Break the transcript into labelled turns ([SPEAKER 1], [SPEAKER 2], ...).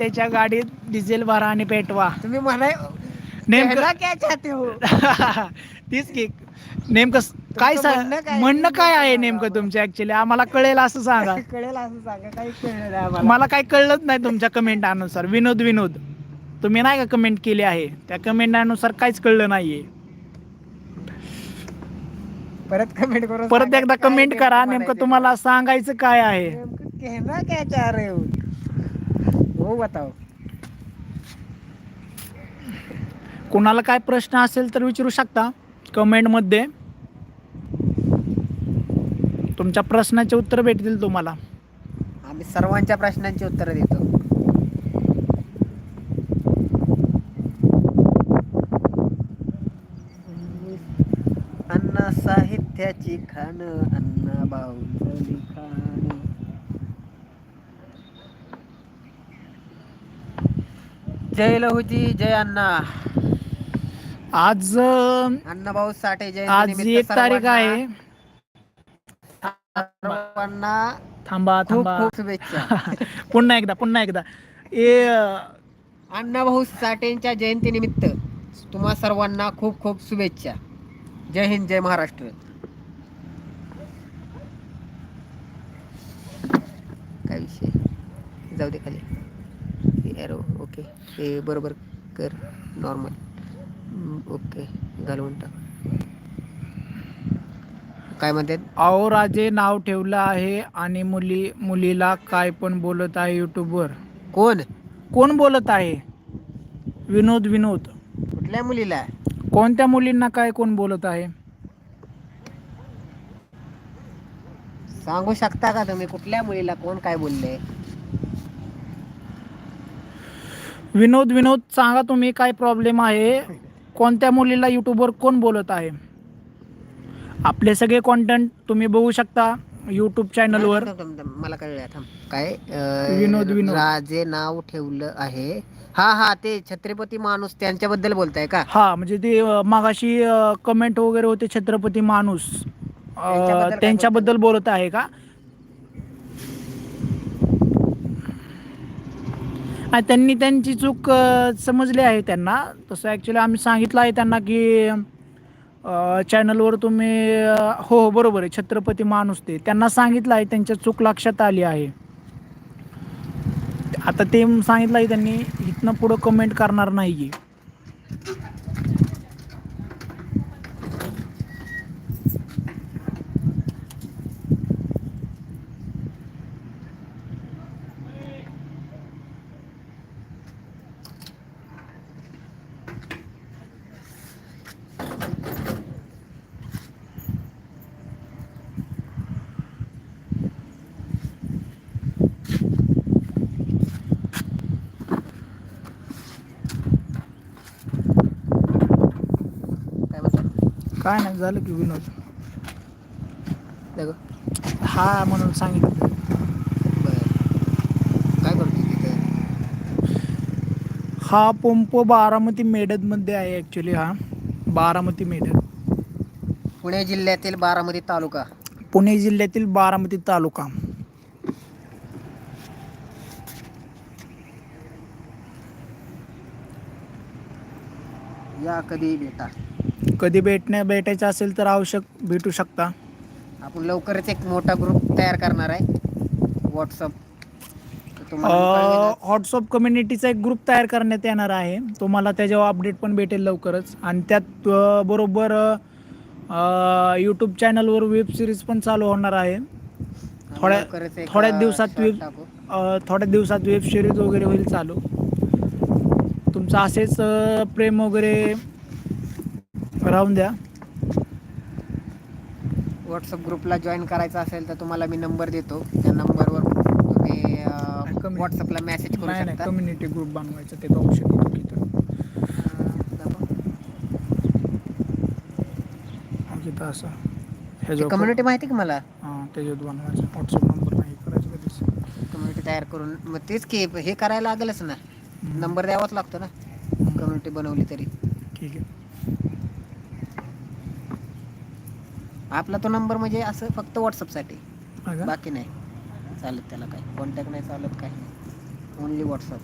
[SPEAKER 1] त्याच्या गाडीत डिझेल भरा आणि पेटवा.
[SPEAKER 2] तुम्ही म्हणाय
[SPEAKER 1] नेमकं
[SPEAKER 2] क्या चाहते हो?
[SPEAKER 1] तीच की नेमकं काय
[SPEAKER 2] तुमचं
[SPEAKER 1] सा-
[SPEAKER 2] म्हणणं काय?
[SPEAKER 1] आहे? नेमकं तुमचं ऍक्च्युली आम्हाला कळेल असं सांगा.
[SPEAKER 2] कळेल असं सांगा. काही कळलं नाही
[SPEAKER 1] मला काही कळलंच नाही तुमच्या कमेंट अनुसार. विनोद विनोद. तुम्ही नाही का कमेंट केली आहे? त्या कमेंट अनुसार काहीच कळलं नाहीये.
[SPEAKER 2] परत कमेंट करून
[SPEAKER 1] परत
[SPEAKER 2] सांगा
[SPEAKER 1] एकदा कमेंट करा. नेमकं तुम्हाला सांगायचं काय आहे?
[SPEAKER 2] हो बताओ
[SPEAKER 1] कोणाला काय प्रश्न असेल तर विचारू शकता कमेंटमध्ये तुमच्या प्रश्नाचे उत्तर भेटतील तुम्हाला.
[SPEAKER 2] आम्ही सर्वांच्या प्रश्नांची उत्तरं देतो. अण्णा साहित्याची खाण अण्णा बाहुली खाण. जय लहुजी जय अण्णा.
[SPEAKER 1] आज
[SPEAKER 2] अण्णा भाऊ साठे
[SPEAKER 1] आज
[SPEAKER 2] जयंती
[SPEAKER 1] एक तारीख आहे.
[SPEAKER 2] सर्वांना
[SPEAKER 1] थांबा थांबा.
[SPEAKER 2] खूप शुभेच्छा.
[SPEAKER 1] पुन्हा एकदा पुन्हा एकदा. ए अं,
[SPEAKER 2] अण्णाभाऊ साठेंच्या जयंतीनिमित्त तुम्हा सर्वांना खूप खूप शुभेच्छा. जय हिंद जय महाराष्ट्र. काय विषय? जाऊ दे खाली. ओके. हे बरोबर कर. Normal okay. घालवून टाक. काय म्हणतात?
[SPEAKER 1] अहो राजे नाव ठेवलं आहे आणि मुली मुलीला काय पण बोलत आहे युट्यूबवर
[SPEAKER 2] कोण?
[SPEAKER 1] कोण बोलत आहे? विनोद विनोद.
[SPEAKER 2] कुठल्या मुलीला?
[SPEAKER 1] कोणत्या मुलींना काय कोण बोलत आहे?
[SPEAKER 2] सांगू शकता का तुम्ही कुठल्या मुलीला कोण काय बोलले?
[SPEAKER 1] विनोद विनोद सांगा तुम्ही काय प्रॉब्लेम आहे? कोणत्या मुलीला युट्यूबवर कोण बोलत आहे? आपले सगळे कॉन्टेंट तुम्ही बघू शकता यूट्यूब चॅनलवर
[SPEAKER 2] मला कळलं थांब. काय? अं,
[SPEAKER 1] विनोद, विनोद.
[SPEAKER 2] राजे नाव ठेवलं आहे. हा हा ते छत्रपती माणूस त्यांच्याबद्दल बोलताय का?
[SPEAKER 1] हा म्हणजे ते अं, मागाशी कमेंट वगैरे होते छत्रपती माणूस. अं,
[SPEAKER 2] त्यांच्याबद्दल काय
[SPEAKER 1] त्यांच्याबद्दल बोलत आहे का? त्यांनी त्यांची चूक समजली आहे त्यांना. तसं ॲक्च्युली आम्ही सांगितलं आहे त्यांना की चॅनलवर तुम्ही हो हो बरोबर आहे छत्रपती माणूस ते. त्यांना सांगितलं आहे त्यांच्या चूक लक्षात आली आहे. आता ते सांगितलं आहे त्यांनी इथनं पुढं कमेंट करणार नाही आहे
[SPEAKER 2] काय म्हणतात
[SPEAKER 1] काय नाही झालं की विनोद.
[SPEAKER 2] देखो.
[SPEAKER 1] हा म्हणून सांगितलं.
[SPEAKER 2] काय करतो तिथे
[SPEAKER 1] हा पंप बारामती मेडदमध्ये आहे ॲक्च्युली हा. बारामती मेडद
[SPEAKER 2] पुणे जिल्ह्यातील बारामती तालुका.
[SPEAKER 1] पुणे जिल्ह्यातील बारामती तालुका.
[SPEAKER 2] या कधी भेटा.
[SPEAKER 1] कधी भेटण्या भेटायचं असेल तर आवश्यक भेटू शकता.
[SPEAKER 2] आपण लवकरच एक मोठा ग्रुप तयार करणार आहे. व्हॉट्सअप.
[SPEAKER 1] व्हॉट्सअप कम्युनिटीचा एक ग्रुप तयार करण्यात येणार आहे. तुम्हाला त्याच्यावर अपडेट पण भेटेल लवकरच. आणि त्यात बरोबर यूट्यूब चॅनलवर वेब सिरीज पण चालू होणार आहे. थोड्या- थोड्याच दिवसात वेब थोड्या दिवसात वेब सिरीज वगैरे होईल चालू. तुमचं असेच प्रेम वगैरे राहून द्या.
[SPEAKER 2] व्हॉट्सअप ग्रुपला जॉईन करायचा असेल तर तुम्हाला मी नंबर देतो. त्या नंबरवर तुम्ही व्हॉट्सअपला मेसेज करू
[SPEAKER 1] नाही
[SPEAKER 2] शकता.
[SPEAKER 1] कम्युनिटी ग्रुप बनवायचा ते तर म्हणजे तर असं. ह्याच्यावर
[SPEAKER 2] कम्युनिटी माहिती का मला?
[SPEAKER 1] हां त्याच्यात बनवायचं. व्हॉट्सअप नंबर नाही करायचं कधीच.
[SPEAKER 2] कम्युनिटी तयार करून मग तेच की हे करायला लागेलच ना. नंबर द्यावाच लागतो ना. कम्युनिटी बनवली तरी.
[SPEAKER 1] ठीक आहे.
[SPEAKER 2] आपला तो नंबर म्हणजे असं फक्त व्हॉट्सअपसाठी? बाकी नाही. चालत त्याला काय कॉन्टॅक्ट नाही चालत काय ओनली व्हॉट्सअप